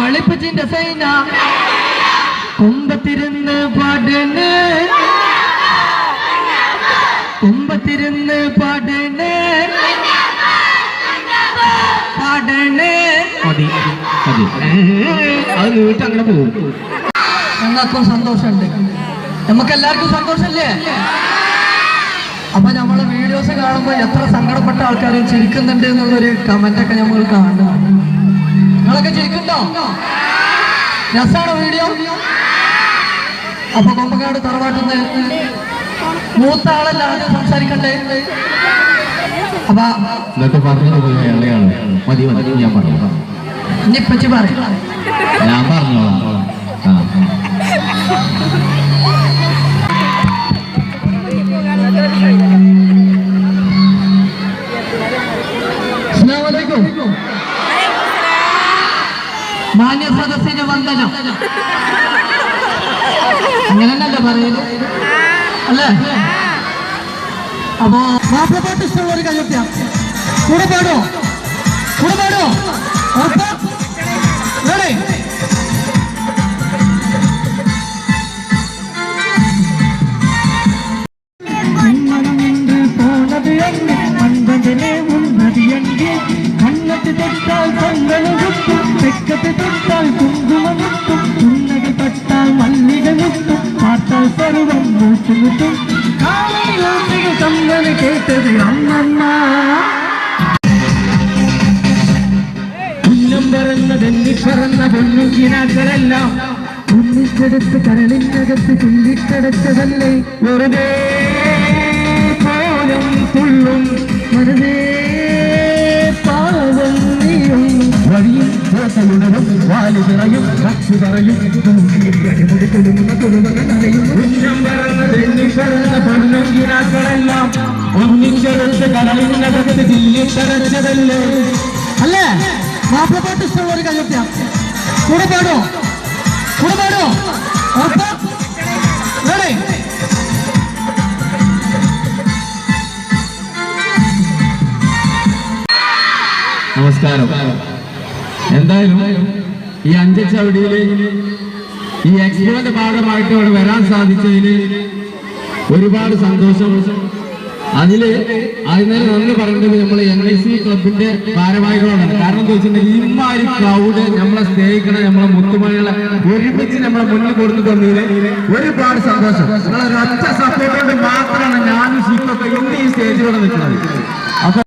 വെളിപ്പച്ചിന്റെ സൈന. കുമ്പത്തിരുന്ന് പാടണ്. കുമ്പത്തിരുന്ന് പാടണ്. പാടണ്. മതി മതി. അത് വീട്ട് അങ്ങനെ പോകും. ഞങ്ങൾക്കും സന്തോഷമുണ്ട്. നമുക്ക് എല്ലാവർക്കും സന്തോഷമല്ലേ? അപ്പൊ നമ്മളെ വീഡിയോസ് കാണുമ്പോൾ എത്ര സങ്കടപ്പെട്ട ആൾക്കാർ ചിരിക്കുന്നുണ്ട് എന്നുള്ളൊരു കമന്റ് ഒക്കെ നമ്മൾ കാണുന്നു നിങ്ങളൊക്കെ ചിരിക്കുന്നുണ്ടോ രസമാണോ വീഡിയോ അപ്പൊ കൊമ്പക്കാട് തറവാട്ടിന്ന് മൂത്ത ആളല്ല ആദ്യം സംസാരിക്കണ്ടേ? അപ്പൊ ഇതൊക്കെ പറഞ്ഞത് പോയി ഇളയാണ് മതി മതി ഞാൻ പറഞ്ഞു ഇനി പറ്റി പറയും. ഞാൻ പറഞ്ഞോളാം. മാന്യ സദസ്സിന് വന്ദനം. അങ്ങനെ തന്നെയല്ലേ പറയൽ? അല്ലേ? അപ്പോ മാപ്പിളപ്പാട്ട് ഇഷ്ടമുള്ള ഒരു കയ്യൊട്ടിയ കൂടെ പാടോ കൂടെ പാടോ സർവം മൂച്ചുമുട്ടും കാലയിലോട്ടിക തമ്മന് കേട്ടത് അമ്മമ്മ. പുന്നം പറന്നതെന്നി പറന്ന പൊന്നുകിനാക്കരെല്ലാം ഒന്നിച്ചെടുത്ത് കരളിനകത്ത് ചുണ്ടിട്ടടച്ചതല്ലേ വെറുതെ പോലും തുള്ളും വെറുതെ പാവം നീയും വഴിയും പോത്തലുണരും വാലു നിറയും പക്ഷി പറയും പൊന്നുകിനാക്കളെല്ലാം ഒന്നിച്ചെടുത്ത് കരളിനകത്ത് ചില്ലിട്ടടച്ചതല്ലേ അല്ലേ? മാപ്പിളപ്പാട്ട് ഇഷ്ടമുള്ള ഒരു കയ്യൊട്ടിയ കൂടെ പാടോ കൂടെ പാടോ ഉറപ്പാ? നമസ്കാരം. എന്തായാലും ഈ അഞ്ച് ചവിടിയിൽ ഈ എക്സ്പോന്റെ ഭാഗമായിട്ട് ഇവിടെ വരാൻ സാധിച്ചതിന് ഒരുപാട് സന്തോഷം. അതിൽ അതിനെ നന്ദി പറയേണ്ടത് നമ്മൾ എൻ ഐ സി ക്ലബിന്റെ ഭാരവാഹികളാണ്. കാരണം എന്താ വെച്ചിട്ടുണ്ടെങ്കിൽ ഇമ്മാരി ക്രൗഡ് നമ്മളെ സ്നേഹിക്കണ നമ്മളെ മുത്തുമണികളെ ഒരുമിച്ച് നമ്മളെ മുന്നിൽ കൊടുത്തു തന്നതിന് ഒരുപാട് സന്തോഷം. മാത്രമാണ് ഞാനും ഈ സ്റ്റേജിലൂടെ നിൽക്കുന്നത്?